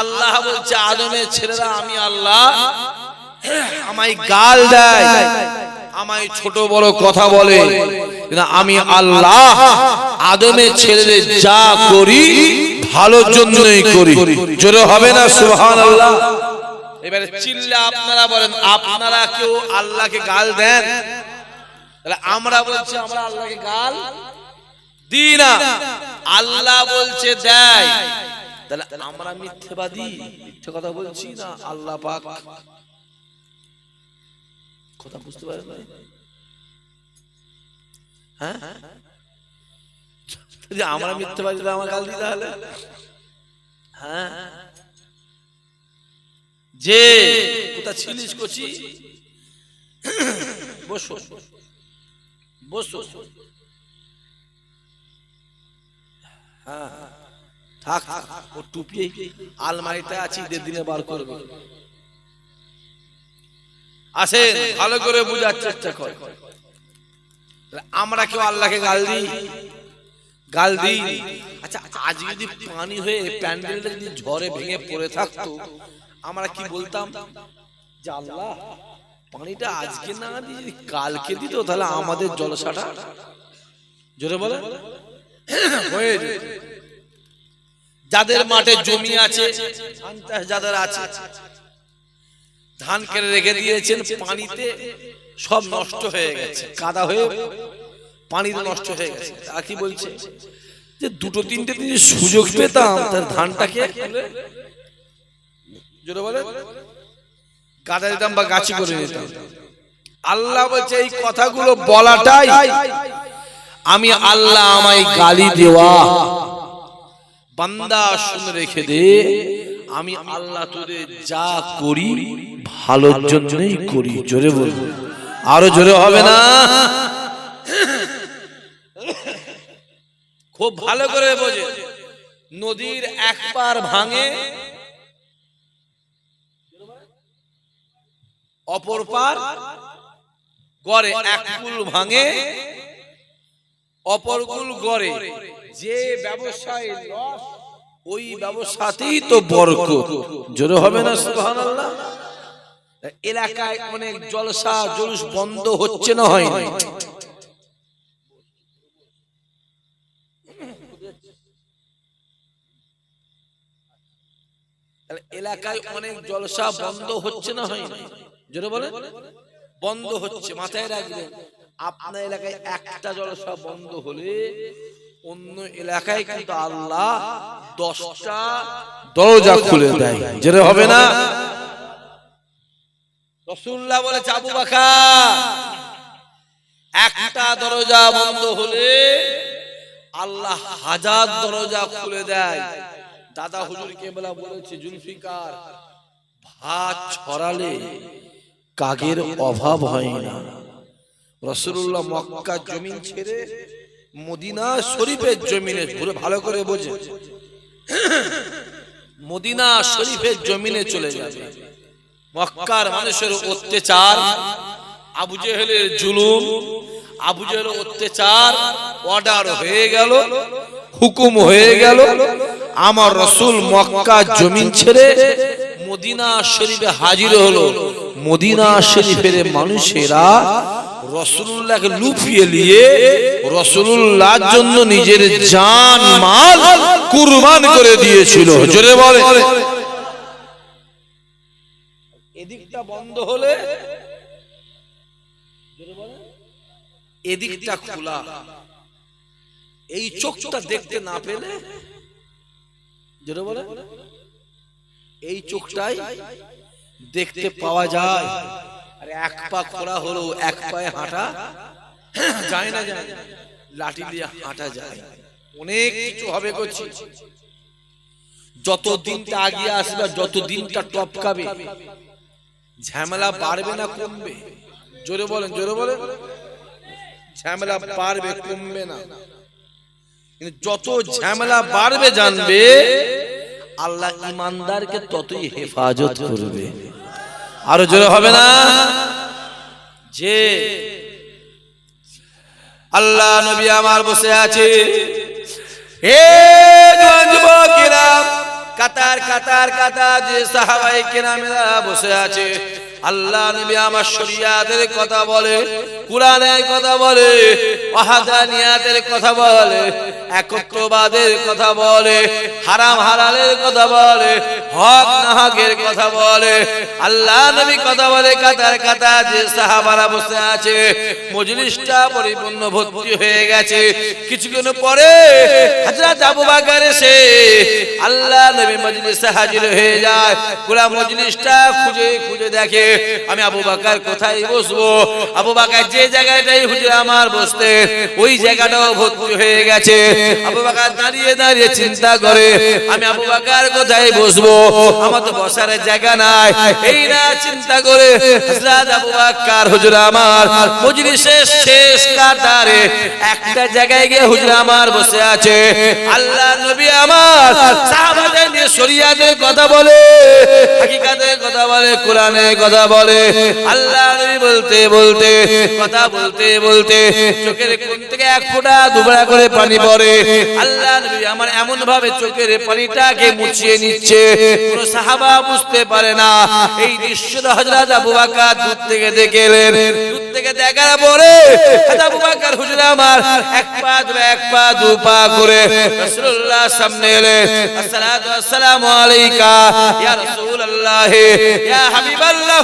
আল্লাহ বলছে আদমের ছেলেরা আমি আল্লাহ আমায় গাল দেয় আমায় ছোট বড় কথা বলে। আমি আল্লাহ আদমের ছেলেদের যা করি ভালোর জন্যই করি। জোরে হবে না সুবহান আল্লাহ এবারে চিল্লা আপনারা বলেন আপনারা কেউ আল্লাহকে গাল দেন? তাহলে আমরা বলছি আমরা আল্লাহকে গাল দিই না। আল্লাহ বলছে দেয়। তাহলে আমরা মিথ্যেবাদী, মিথ্যে কথা বলছি না, আল্লাহ পাক। কথা বুঝতে পারেন? হ্যাঁ? আমরা মিথ্যেবাদী আমার গাল দিই তাহলে। হ্যাঁ? যে কোথা ছিলিস কচি? বসো। বসো। হ্যাঁ থাক থাক, ও টুপি আলমারিতে আছি দেড় দিনে বার করবে। আসেন ভালো করে বোঝার চেষ্টা কর। আমরা কেউ আল্লাহকে গাল দিই? গাল দিই? আচ্ছা আজ যদি পানি হয়ে প্যান্ডেলটা যদি ঝড়ে ভেঙে পড়ে থাকতো আমরা কি বলতাম? যে আল্লাহ পানিটা আজকে না দিয়ে কালকে দিত তাহলে আমাদের জলসাটা? জোরে বলে হয়ে যেত। যাদের মাঠে জমি আছে ধান চাষ যাদের আছে। ধান কেটে রেখে দিয়েছেন পানিতে সব নষ্ট হয়ে গেছে। কাদা হয়ে পানিতে নষ্ট হয়ে গেছে। তা কি বলছে? যে দুটো তিনটে দিন সুযোগ পেতাম তার ধানটাকে জোরে বলে কাদা দিতাম বা গাছি করে নিতাম আল্লাহ বলছে এই কথাগুলো বলাটাই আমি আল্লাহ আমায় গালি দেওয়া। বান্দা শুনে রেখে দে আমি আল্লাহ তোদের যা করি ভালোর জন্যই করি জোরে বল। আরও জোরে হবে না? খুব ভালো করে বোঝে। নদীর এক পার ভাঙে অপর পার গড়ে এক কুল ভাঙে। অপর কুল গড়ে। যে ব্যবসায় লস ওই ব্যবসাতেই তো বরকত। জোরে হবে না সুবহানাল্লাহ? এলাকায় অনেক জলসা জলুস বন্ধ হচ্ছে না হয় এলাকায় অনেক জলসা বন্ধ হচ্ছে না হয় জোরে বলে বন্ধ হচ্ছে মাথায় রাখবেন। আপনার এলাকায় একটা জলসা বন্ধ হলে অন্য এলাকায় কিন্তু আল্লাহ দশটা দরজা খুলে দেয়। জেরে হবে না? রসুল্লাহ বলে চাবু বাখা একটা দরজা বন্ধ হলে আল্লাহ হাজার দরজা খুলে দেয়। দাদা হুজুর কেবলা বলেছে জুলফিকার ভাত ছড়ালে কাগের অভাব হয় না। রসুল্লাহ মক্কা জমিন ছেড়ে মদিনা শরীফের জমিনে ঘুরে ভালো করে বোঝে। মদিনা শরীফের জমিনে চলে যাবে। মক্কার মানুষের অত্যাচার আবু জেহেলের জুলুম আবু জেহেলের অত্যাচার অর্ডার হয়ে গেল হুকুম হয়ে গেল আমার রসুল মক্কা জমিন ছেড়ে মদিনা শরীফে হাজির হলো। মদিনা শরীফের মানুষেরা রসুল্লাহকে লুফিয়ে নিয়ে রসুল্লাহর জন্য নিজের জান, মাল কুরবান করে দিয়েছিল। জোরে বলে। এদিকটা বন্ধ হলে এদিকটা খোলা। এই চোখটা দেখতে না পেলে জোরে বলে। এই চোখটাই দেখতে পাওয়া যায়। এক পা খোলা হলো, এক পায়ে হাঁটা। যায় না, যায় লাঠি দিয়ে হাঁটা যায়। অনেক কিছু হবে করছি যত দিনটা আগিয়ে আসবে যত দিনটা টপকাবে, ঝামেলা বাড়বে না, কমবে। জোরে বলেন জোরে বলেন। ঝামেলা বাড়বে, কমবে না। যত ঝামেলা বাড়বে জানবে, আল্লাহ ইমানদারকে ততই হেফাজত করবে। আরও জোরে হবে না? যে আল্লাহ নবী আমার বসে আছে। যুবকেরা কাতার কাতার কাতার যে সাহাবাই কেরামেরা বসে আছে। আল্লাহ নবী আমার শরিয়াতের কথা বলে, কোরআনের কথা বলে ওয়াহাদানিয়াতের কথা বলে, একত্ববাদের কথা বলে, হারাম হালালের কথা বলে, হক নাহকের কথা বলে। আল্লাহ নবী কথা বলে, কাতার কাতার যে সাহাবারা বসে আছে, মজলিসটা পরিপূর্ণ ভর্তি হয়ে গেছে। কিছুক্ষণ পরে হযরত আবু বকর এসে আল্লাহ নবী মজলিসে হাজির হয়ে যায়। পুরা মজলিসটা খুঁজে খুঁজে দেখে আমি আবু বকর কোথায় বসবো? আবু বকর যে জায়গাটাই হুজুর আমার বসতে, ওই জায়গাটাও ভর্তি হয়ে গেছে। আবু বকর দাঁড়িয়ে দাঁড়িয়ে চিন্তা করে, আমি আবু বকর কোথায় বসবো? আমার তো বসার জায়গা নাই। এই না চিন্তা করে, হযরত আবু বকর হুজুর আমার মজলিসের শেষ কাতারে একটা জায়গায় গিয়ে হুজুর আমার বসে আছে। আল্লাহ নবী আমার সাহাবাদের নিয়ে শরিয়াতের কথা বলে, হাকিকাতের কথা বলে, কোরআনের কথা বলে। আল্লাহ বলতে বলতে, কথা বলতে বলতে চোখের কোণ থেকে এক ফোঁটা দুবড়া করে পানি পড়ে। আল্লাহ নবী আমার এমন ভাবে চোখের পানিটাকে মুছিয়ে নিচ্ছে। কোন সাহাবা বুঝতে পারে না। এই দৃশ্যটা হযরত আবু বকর দূর থেকে দেখে এলেন। দূর থেকে দেখার পরে আবু বকর হুজুর আমার এক পা দু এক পা দু পা করে রাসূলুল্লাহ সামনে এলেন। আসসালাতু আসসালামু আলাইকা, ইয়া রাসূলুল্লাহ, ইয়া হাবিবাল্লাহ।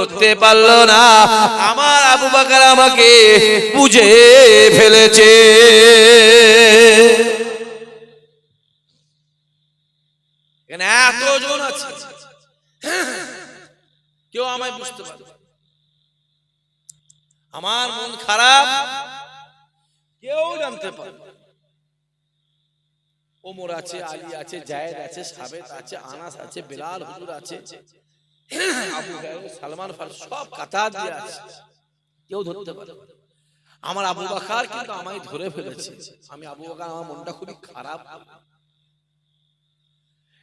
ধরতে পারল না। আমার আবু বকর আমাকে বুঝে ফেলেছে। এতজন আছে। কেউ আমায় বুঝতে পারে আমার মন খারাপ। কেউ জানতে পারে ওমর আছে, আলী আছে, জায়েদ আছে, সাবেত আছে, আনাস আছে, বেলাল, হুজুর আছে। সালমান ফারুক সব কাতার আছে। কেউ ধরতে পারে আমার আবু বাকার কিন্তু আমায় ধরে ফেলেছে। আমি আবু বাকার, আমার মনটা খুবই খারাপ ইয়া রাসূলুল্লাহ ইয়া হাবিবাল্লাহ হুজুর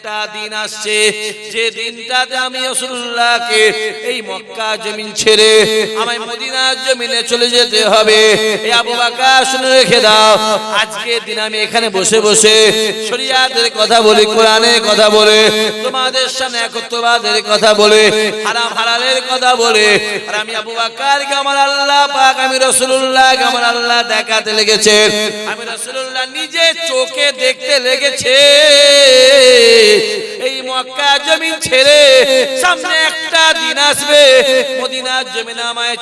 একটা দিন আসছে, যে দিনটাতে আমি রাসূলুল্লাহকে এই মক্কা জমিন ছেড়ে আমায় মদিনার জমিনে চলে যেতে হবে। এই আবু শুনে রেখে দাও, আজকে দিন আমি এখানে বসে বসে শরিয়াতের কথা বলি, কোরআনের কথা বলে, তোমাদের সামনে একত্ববাদের কথা বলে, হারাম হালালের কথা বলে। আর আমি আবু বকরকে আমার আল্লাহ পাক, আমি রাসূলুল্লাহকে আমার আল্লাহ দেখাতে লেগেছে আমি রসুল্লাহ নিজে চোখে দেখতে লেগেছে। এই মক্কা ছেড়ে সামনে একটা দিন আসবে। মদিনার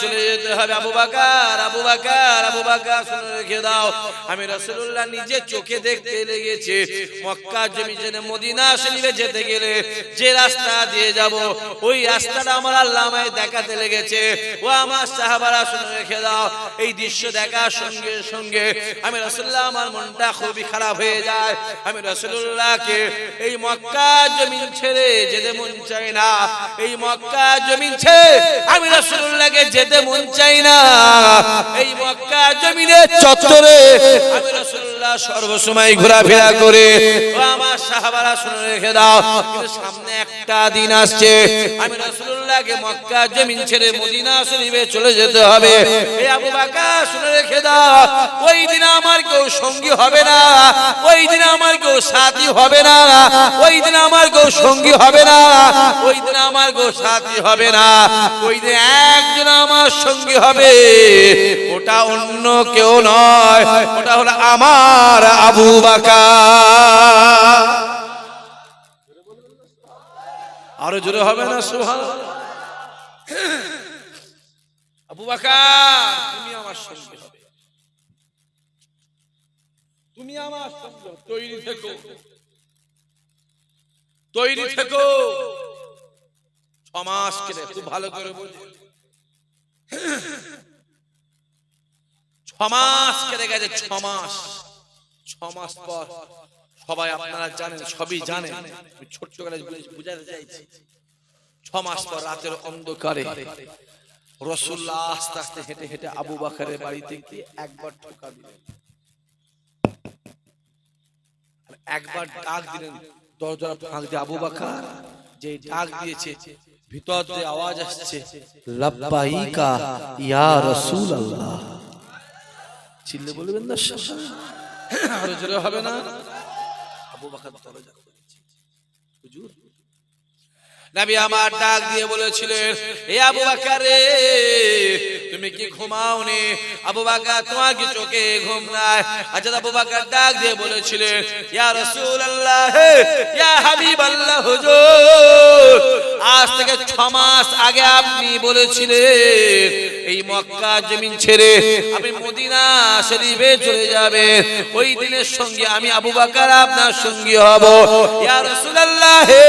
চলে যেতে হবে। আবু বাকার আবু বাকার আবু বাকার, শুনে রেখে দাও। আমি রাসূলুল্লাহ নিজে চোখে দেখতে লেগেছে। মক্কা জমিন ছেড়ে মদিনা যেতে গেলে যে রাস্তা দিয়ে যাব, ওই রাস্তাটা আমার আল্লাহ আমায় দেখাতে লেগেছে। ও আমার সাহাবারা, শুনে রেখে দাও। এই দৃশ্য দেখার সঙ্গে সঙ্গে আমি রাসূলুল্লাহ, আমার মনটা খুবই খারাপ হয়ে যায়। আমি রাসূলুল্লাহকে এই মক্কা জমিন ছেড়ে যেতে মন চাই না। এই মক্কা জমিন ছেড়ে আমি যেতে মন চাই না। এই মক্কা জমিনের চত্বরে আমি সর্বসময় ঘোরাফেরা করে। আমার সাহাবারা শুনে রেখে দাও। সামনে একটা দিন আসছে। আমি রাসূলুল্লাহকে মক্কা জমিন ছেড়ে মদিনা শরীফে চলে যেতে হবে। এই আবু বকর, শুনে রেখে দাও, ওই দিন আমার কেউ সঙ্গী হবে না। ওই দিন আমার কেউ সাথী হবে না। ওই দিন আমার কেউ সঙ্গী হবে না। ওই দিন আমার কেউ সাথী হবে না। ওই দিন একজন আমার সঙ্গী হবে। ওটা অন্য কেউ নয়। ওটা হলো আমার আবু বাকার। আরও জোরে হবে না সোহান আবু বাকার, তুমি আমার সঙ্গে হবে। তুমি আমার সঙ্গে তৈরি থেকো। তৈরি থেকো। ছমাস কেটে খুব ভালো করে বলছে ছমাস কেটে গেছে, ছমাস। ছমাস পর সবাই আপনারা জানেন, সবই জানেন। ছোট্ট করে বুঝাতে চাইছি। ছ মাস পর রাতের অন্ধকারে রসুল্লাহ আস্তে আস্তে হেঁটে হেঁটে আবু বাড়িতে গিয়ে একবার ঠোকা দিলেন। একবার ডাক দিলেন, দরজার ফাঁক দিয়ে, আবু যে ডাক দিয়েছে, ভিতর দিয়ে আওয়াজ আসছে, লাব্বাইকা ইয়া চিল্লে বলবেন না জোরে হবে না? আবু নবী আমার ডাক দিয়ে বলেছিলেন এ আবু বাকার তুমি কি ঘুমাও নি আবু বাকার তোমার কি চোখে ঘুম নাই। আচ্ছা আবু বাকার ডাক দিয়ে বলেছিলেন, ইয়া রাসূলুল্লাহ হে ইয়া হাবিবাল্লাহ, হুজুর, আজ থেকে ছ মাস আগে আপনি বলেছিলেন, এই মক্কা জমিন ছেড়ে আপনি মদিনা শরীফে চলে যাবেন। ওই দিনের সঙ্গে আমি আবু বাকার আপনার সঙ্গী হব। ইয়া রাসূলুল্লাহ হে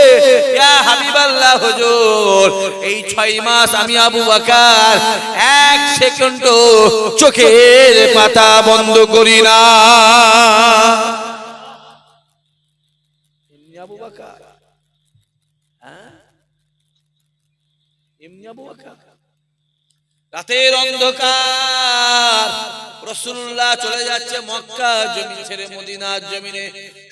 ইয়া হাবিবাল্লাহ, হুজুর, এই ছয় মাস আমি আবু বাকার এক সেকেন্ড চোখের পাতা বন্ধ করি না। এমনি আবু বাকা হ্যাঁ? এমনি আবু বাকার। রাতের অন্ধকার। রসুল্লাহ চলে যাচ্ছে মক্কা জমি ছেড়ে মদিনার জমিনে।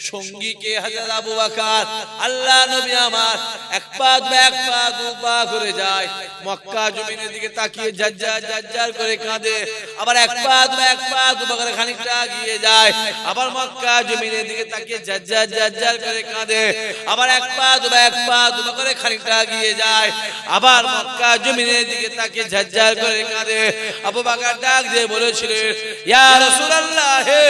সঙ্গী কে হাজার আবু বাকার, আল্লাহ নবী আমার, এক পা এক পা দু পা করে যায়। মক্কা জমিনের দিকে তাকিয়ে জাজ্জার জাজ্জার করে কাঁদে। আবার এক পা দু এক পা দু পা করে খানিকটা এগিয়ে যায়। আবার মক্কা জমিনের দিকে তাকিয়ে জাজ্জার জাজ্জার করে কাঁদে। আবার এক পা দু এক পা দু পা করে খানিকটা এগিয়ে যায়। আবার মক্কা জমিনের দিকে তাকিয়ে ঝাজ্জার করে কাঁদে। আবু বাকার ডাক দিয়ে বলেছিলেন, ইয়া রাসূলুল্লাহ, হে,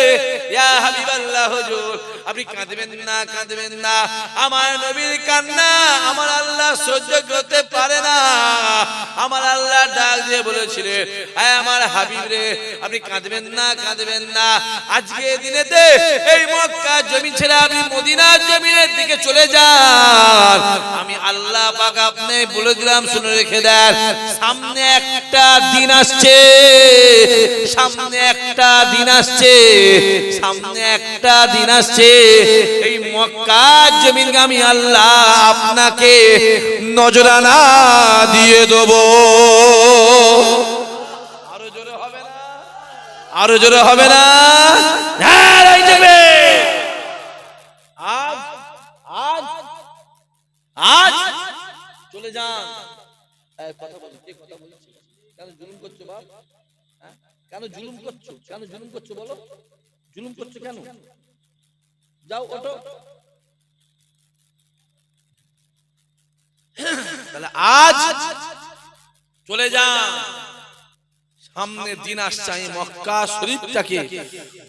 ইয়া হাবিবাল্লাহ, হুজুর, আপনি কাঁদবেন না কাঁদবেন না। আমার নবীর কান্না আমার আল্লাহ সহ্য করতে পারে না। আমার আল্লাহ ডাক দিয়ে বলেছিলেন, আয় আমার হাবিব রে, আপনি কাঁদবেন না কাঁদবেন না। আজকে দিনেতে এই মক্কা জমি ছেড়ে আপনি মদিনার জমিনের দিকে চলে যান। আমি আল্লাহ পাক আপনি বলে দিলাম, শুনে রেখে দেন। সামনে একটা দিন আসছে সামনে একটা দিন আসছে সামনে একটা দিন আসছে। এই মক্কা জমিন আমি আল্লাহ আপনাকে নজরানা দিয়ে দেব। আরও জোরে হবে না? আরও জোরে হবে না? হ্যাঁ, চলে যান। কথা বলো কথা বলছে কেন জুলুম করছ বাপ? হ্যাঁ? কেন জুলুম করছ? কেন জুলুম করছ বলো? জুলুম করছ কেন? যাও, ওঠো। তাহলে আজ চলে যান সামনে দিন আসছে আমি মক্কা শরীফটাকে।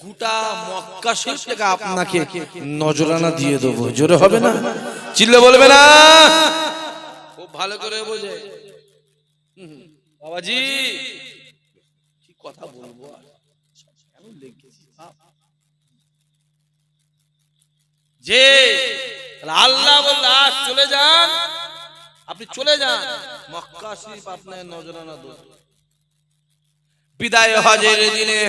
গোটা মক্কা শরীফটাকে আপনাকে নজরানা দিয়ে দেবো। জোরে হবে না? চিল্লে বলবে না? খুব ভালো করে বোঝে। বাবাজি। কি কথা বলব আর? কেন লেগেছি? যে আল্লাহ বলল আজ চলে যান। আপনি চলে যান। মক্কা শরীফ আপনার নজরানা দেবো বিদায় হজের দিনে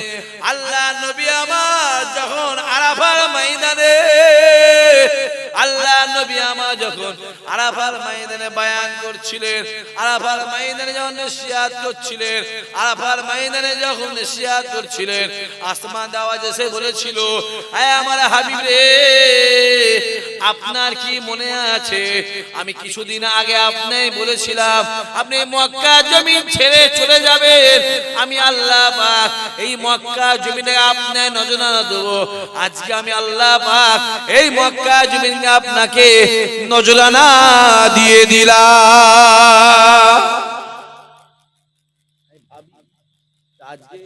আল্লাহ নবী আমার যখন আরাফার ময়দানে আল্লাহ নবী আমার যখন আরাফার ময়দানে বায়ান করছিলেন, আরাফার ময়দানে যখন নসিহাত করছিলেন, আরাফার ময়দানে যখন নসিহাত করছিলেন, আসমান দাওয়াজ এসে বলেছিল, আয় আমার হাবিব রে আপনার কি মনে আছে? আমি কিছুদিন আগে আপনি বলেছিলাম আপনি মক্কা জমিন ছেড়ে চলে যাবেন। আমি আল্লাহ পাক এই মক্কা জমিনে আপনি নজরানা দেবো। আজকে আমি আল্লাহ পাক এই মক্কা জমিনে আপনাকে নজরানা দিয়ে দিলাম। আজকে